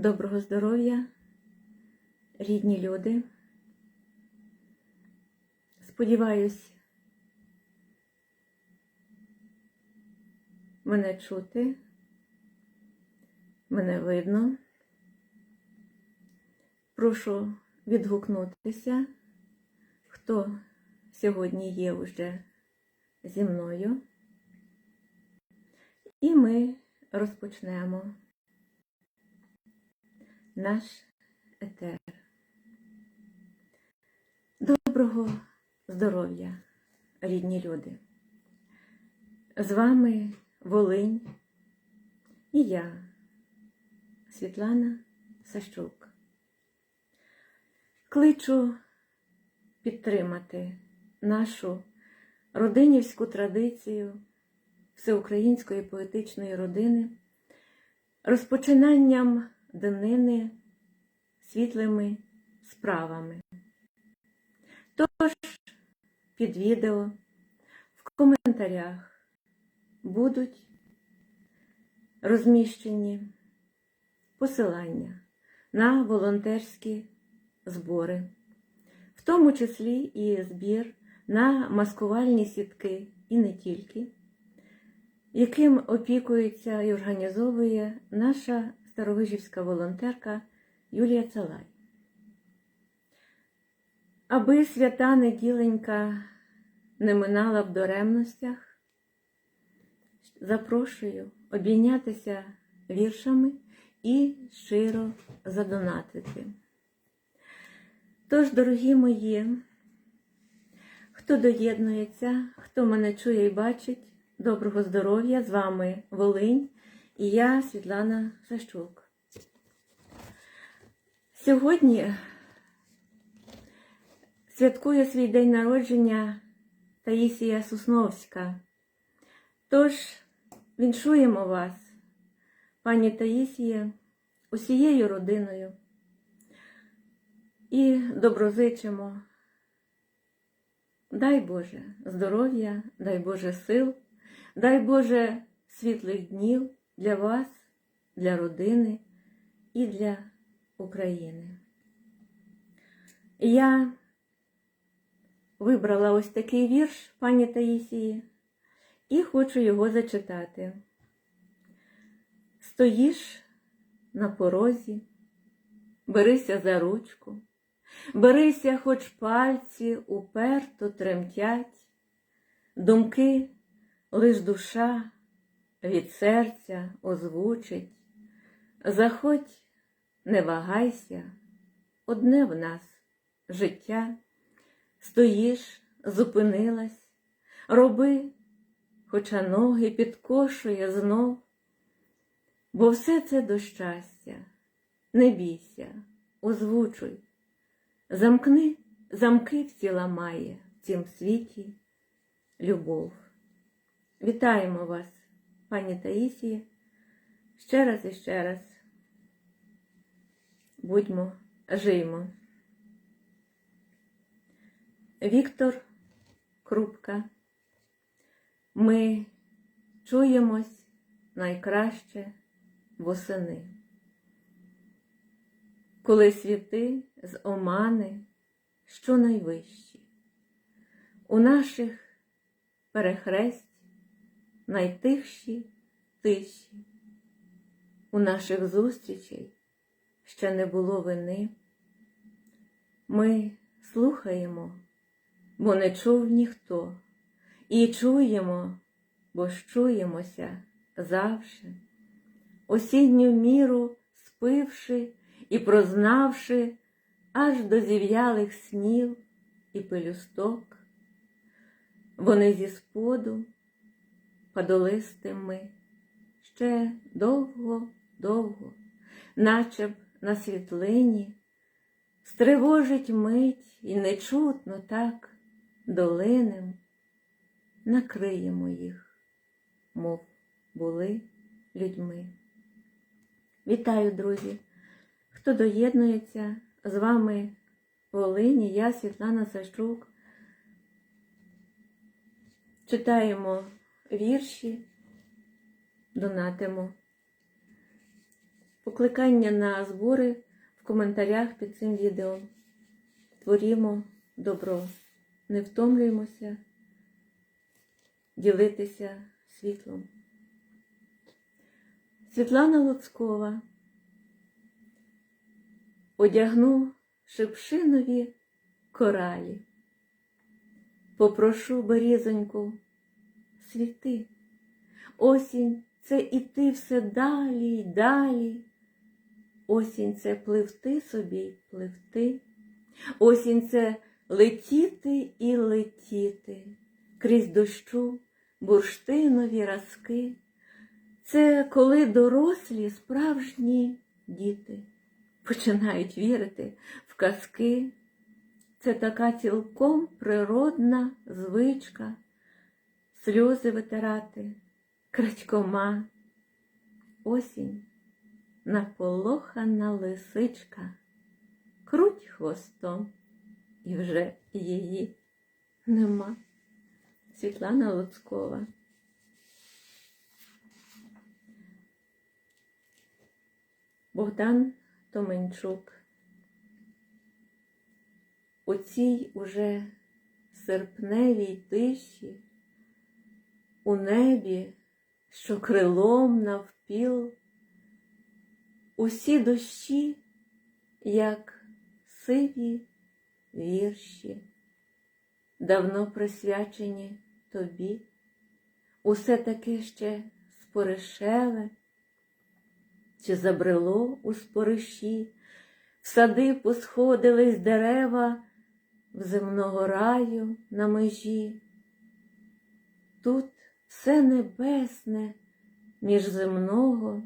Доброго здоров'я, рідні люди. Сподіваюсь, мене чути, мене видно. Прошу відгукнутися, хто сьогодні є вже зі мною. І ми розпочнемо наш етер. Доброго здоров'я, рідні люди! З вами Волинь і я, Світлана Сащук. Кличу підтримати нашу родинівську традицію всеукраїнської поетичної родини розпочинанням днини світлими справами. Тож під відео в коментарях будуть розміщені посилання на волонтерські збори, в тому числі і збір на маскувальні сітки і не тільки, яким опікується і організовує наша старовижівська волонтерка Юлія Цалай. Аби свята неділенька не минала в доремностях, запрошую обійнятися віршами і щиро задонатити. Тож, дорогі мої, хто доєднується, хто мене чує і бачить, доброго здоров'я! З вами Волинь і я, Світлана Сащук. Сьогодні святкує свій день народження Таїсія Сосновська. Тож віншуємо вас, пані Таїсія, усією родиною і доброзичимо. Дай Боже здоров'я, дай Боже сил, дай Боже світлих днів для вас, для родини і для України. Я вибрала ось такий вірш пані Таїсії і хочу його зачитати. Стоїш на порозі, берися за ручку, берися, хоч пальці уперто тремтять, думки лиш душа від серця озвучить. Заходь, не вагайся, одне в нас життя. Стоїш, зупинилась, роби, хоча ноги підкошує знов, бо все це до щастя, не бійся, озвучуй, замкни, замки всі ламає в цім світі любов. Вітаємо вас, пані Таїсія, ще раз і ще раз. Будьмо, жиймо. Віктор Крупка. Ми чуємось найкраще восени. Коли світи з омани, що найвищі, у наших перехресть найтихші тиші, у наших зустрічей ще не було вини. Ми слухаємо бо не чув ніхто, і чуємо, бо чуємося завше, осінню міру спивши і прознавши аж до зів'ялих снів і пелюсток, вони зі споду падолистими ще довго-довго, наче б на світлині, стривожить мить і нечутно так долинем, накриємо їх, мов були людьми. Вітаю, друзі! Хто доєднується з вами Волині, я Світлана Сащук. Читаємо вірші, донатимо. покликання на збори в коментарях під цим відео. Творімо добро, не втомлюємося ділитися світлом. Світлана Луцкова одягну шипшинові коралі. Попрошу берізоньку світи. Осінь це іти все далі й далі. Осінь це пливти собі пливти. Осінь це летіти і летіти крізь дощу, бурштинові разки. Це коли дорослі справжні діти починають вірити в казки. Це така цілком природна звичка, сльози витирати, крадькома, осінь, наполохана лисичка, круть хвостом, і вже її нема. Світлана Луцкова. Богдан Томенчук. У цій уже серпневій тиші, у небі, що крилом навпіл, усі дощі, як сиві вірші, давно присвячені тобі, усе таке ще споришеве, чи забрело у спориші, в сади посходились дерева в земного раю на межі. Тут все небесне між земного,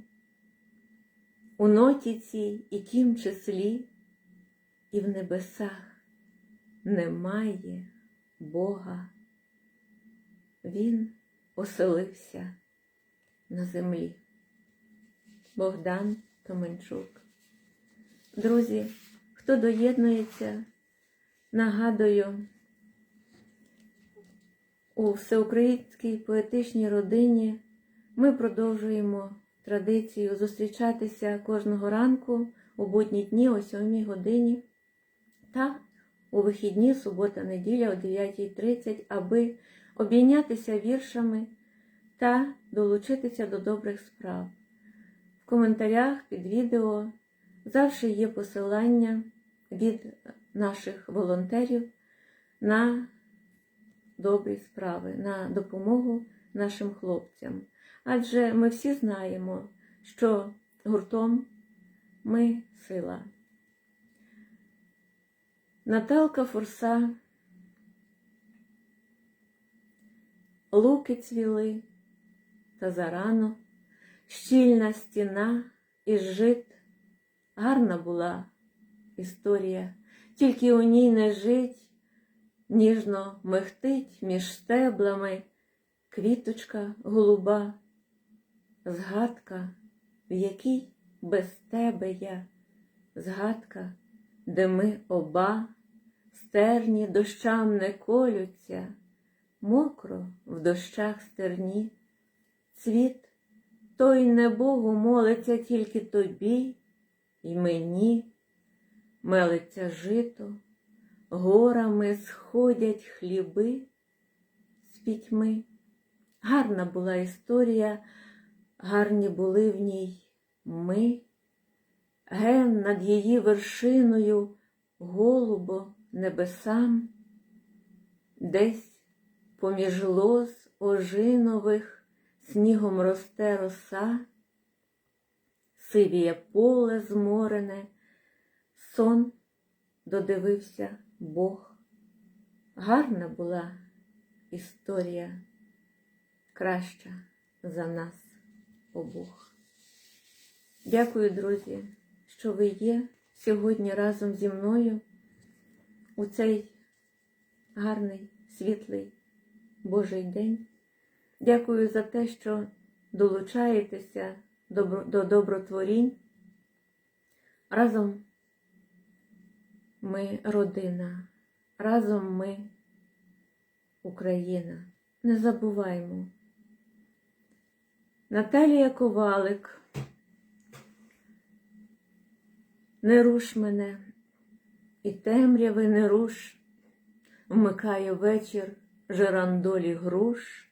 у ноті цій і тім числі, і в небесах немає Бога. Він оселився на землі. Богдан Томенчук. Друзі, хто доєднується, нагадую, у всеукраїнській поетичній родині ми продовжуємо традицію зустрічатися кожного ранку у будні дні о 7 годині та у вихідні субота-неділя о 9.30, аби обійнятися віршами та долучитися до добрих справ. В коментарях під відео завжди є посилання від наших волонтерів на добрі справи, на допомогу нашим хлопцям. Адже ми всі знаємо, що гуртом ми сила. Наталка Фурса, луки цвіли та зарано, щільна стіна із жит, гарна була історія, тільки у ній не жить, ніжно мехтить між стеблами квіточка голуба, згадка, в якій без тебе я, згадка, де ми оба, стерні дощам не колються, мокро в дощах стерні, цвіт той не Богу молиться тільки тобі і мені, мелиться жито, горами сходять хліби з пітьми. Гарна була історія, гарні були в ній ми, ген над її вершиною голубо небесам, десь поміж лоз ожинових снігом росте роса, сивіє поле зморене, сон додивився Бог. Гарна була історія краща за нас обох. Дякую, друзі, що ви є сьогодні разом зі мною у цей гарний, світлий Божий день. Дякую за те, що долучаєтеся до, до добротворінь. Разом ми родина, разом ми Україна. Не забуваймо. Наталія Ковалик не руш мене, і темряви не руш, вмикає вечір жерандолі груш,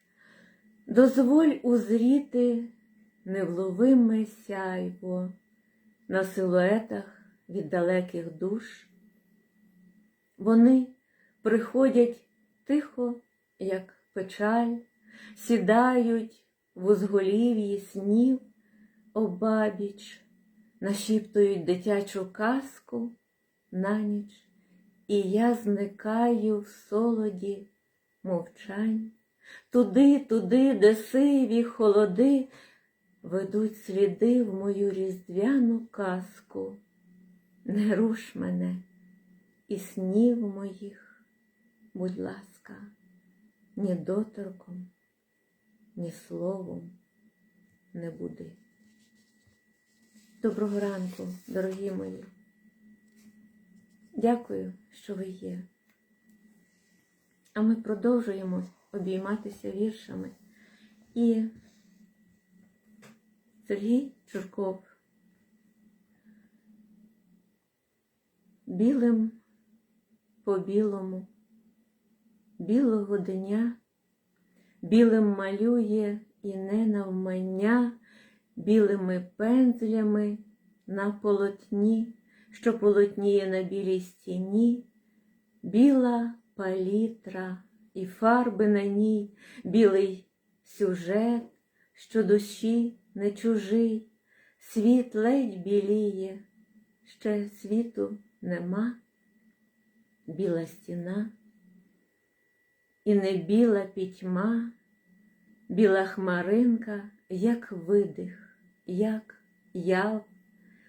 дозволь узріти невловиме сяйво на силуетах від далеких душ. Вони приходять тихо, як печаль, сідають в узголів'ї снів обабіч, нашіптують дитячу казку на ніч, і я зникаю в солоді мовчань. Туди, туди, де сиві холоди ведуть сліди в мою різдвяну казку. Не руш мене і снів моїх, будь ласка, ні доторком, ні словом не буди. Доброго ранку, дорогі мої. Дякую, що ви є. А ми продовжуємо обійматися віршами. І Сергій Чурков білим по білому, білого дня, білим малює і не навмання, білими пензлями на полотні, що полотніє на білій стіні, біла палітра і фарби на ній, білий сюжет, що душі не чужий, світ ледь біліє, ще світу нема, біла стіна, і не біла пітьма, біла хмаринка, як видих, як яв,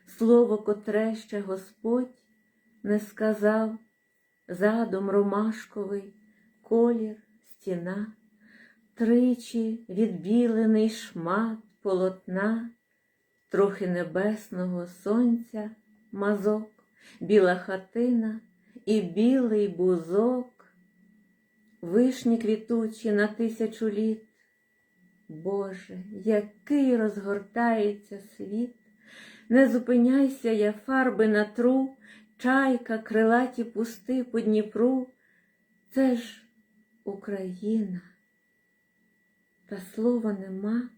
слово, котре ще Господь не сказав, задум ромашковий, колір, стіна, тричі відбілений шмат полотна, трохи небесного сонця, мазок, біла хатина і білий бузок, вишні квітучі на тисячу літ. Боже, який розгортається світ, не зупиняйся я фарби на тру, чайка, крилаті пусти по Дніпру. Це ж Україна, та слова нема,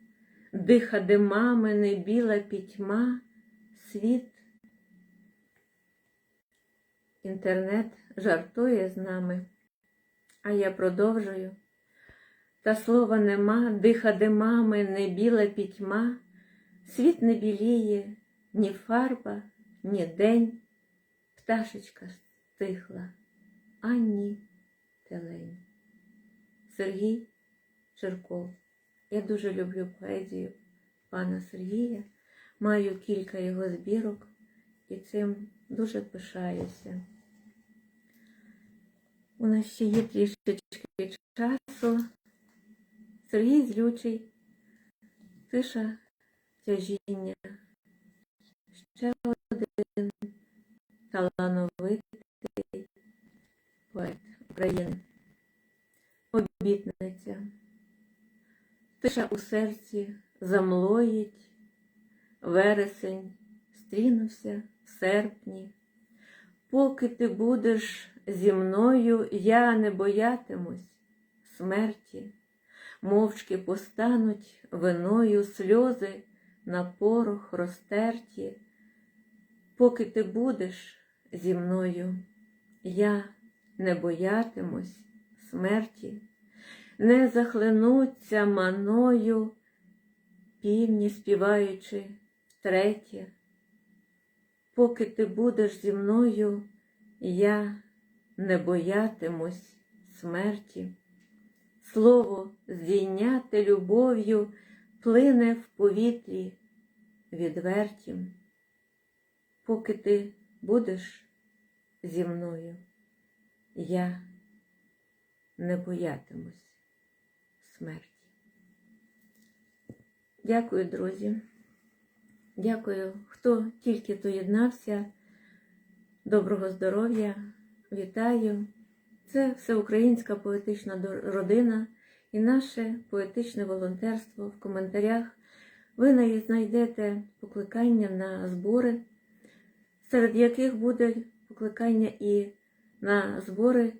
диха димами, не біла пітьма, світ. Інтернет жартує з нами, а я продовжую. Та слова нема, диха димами, не біла пітьма, світ не біліє, ні фарба, ні день, пташечка стихла, ані телень. Сергій Черков. Я дуже люблю поезію пана Сергія, маю кілька його збірок і цим дуже пишаюся. У нас ще є трішечки часу. Сергій Злючий, тиша тяжіння. Ще один талановитий поет України. Обітниця. Тиша у серці замлоїть, вересень стрінувся в серпні. Поки ти будеш зі мною, я не боятимусь смерті, мовчки постануть виною сльози на порох розтерті. Поки ти будеш зі мною, я не боятимусь смерті, не захлинуться маною, півні співаючи втретє. Поки ти будеш зі мною, я не боятимусь смерті. Слово здійняте любов'ю плине в повітрі відвертім. Поки ти будеш зі мною, я не боятимусь смерті. Дякую, друзі. Дякую, хто тільки доєднався. Доброго здоров'я, вітаю! Це всеукраїнська поетична родина і наше поетичне волонтерство. В коментарях ви най- знайдете покликання на збори. серед яких буде покликання і на збори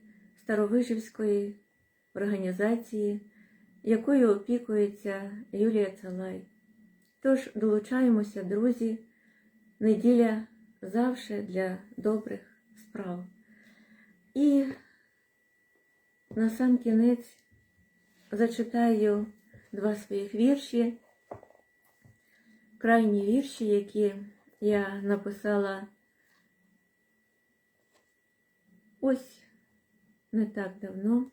Старовижівської організації, якою опікується Юлія Цалай. Тож долучаємося, друзі, неділя завжди для добрих справ. І на сам кінець зачитаю два своїх вірші, крайні вірші, які я написала ось не так давно.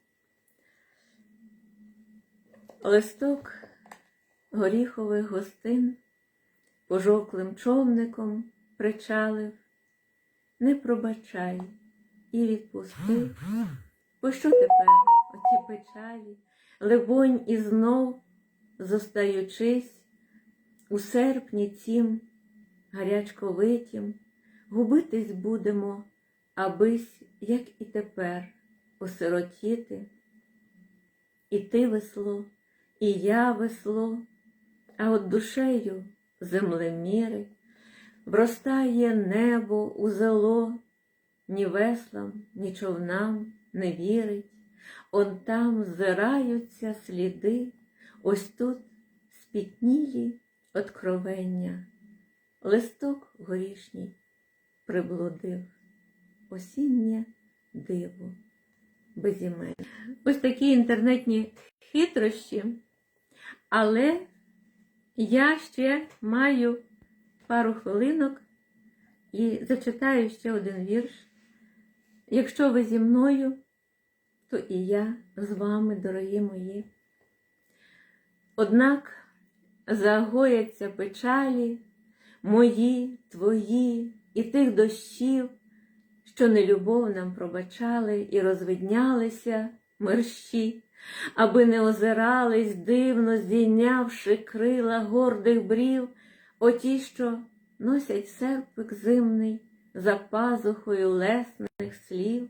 Листок горіхових гостин пожовклим човником причалив, не пробачай і відпусти. Бо що тепер оті печалі, либонь, і знов, зостаючись, у серпні цім гарячковитім, губитись будемо, абись, як і тепер, осиротіти. І ти весло, і я весло, а от душею землеміри вростає небо у зело, ні веслам, ні човнам не вірить, он там зираються сліди, ось тут спітнілі откровення, листок горішній приблудив, осіннє диво безімен. Ось такі інтернетні хитрощі, але я ще маю пару хвилинок і зачитаю ще один вірш. Якщо ви зі мною, то і я з вами, дорогі мої. Однак загояться печалі мої, твої і тих дощів, що нелюбов нам пробачали і розвиднялися мерщі, аби не озирались, дивно здійнявши крила гордих брів, оті, що носять серпик зимний за пазухою лесних слів,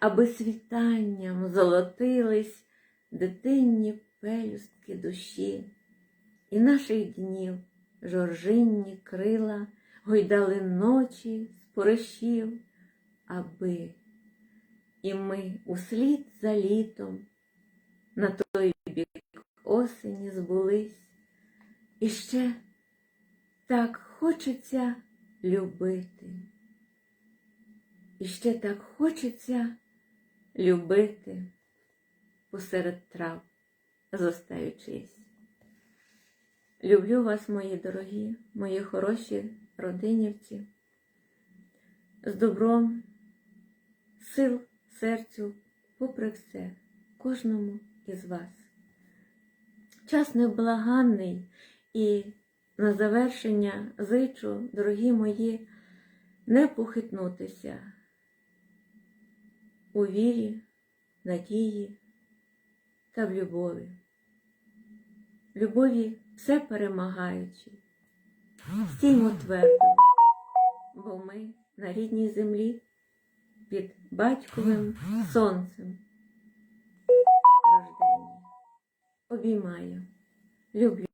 аби світанням золотились дитинні пелюстки душі, і наших днів жоржинні крила гойдали ночі з поришів, аби і ми услід за літом на той бік осені збулись, і ще так хочеться любити. І ще так хочеться любити посеред трав, зостаючись. Люблю вас, мої дорогі, мої хороші родинівці, з добром, сил серцю, попри все, кожному із вас. Час невблаганний і на завершення зичу, дорогі мої, не похитнутися у вірі, надії та в любові. В любові все перемагаючи. Стіймо твердо, бо ми на рідній землі під батьковим сонцем рождені. Обіймаю, люблю.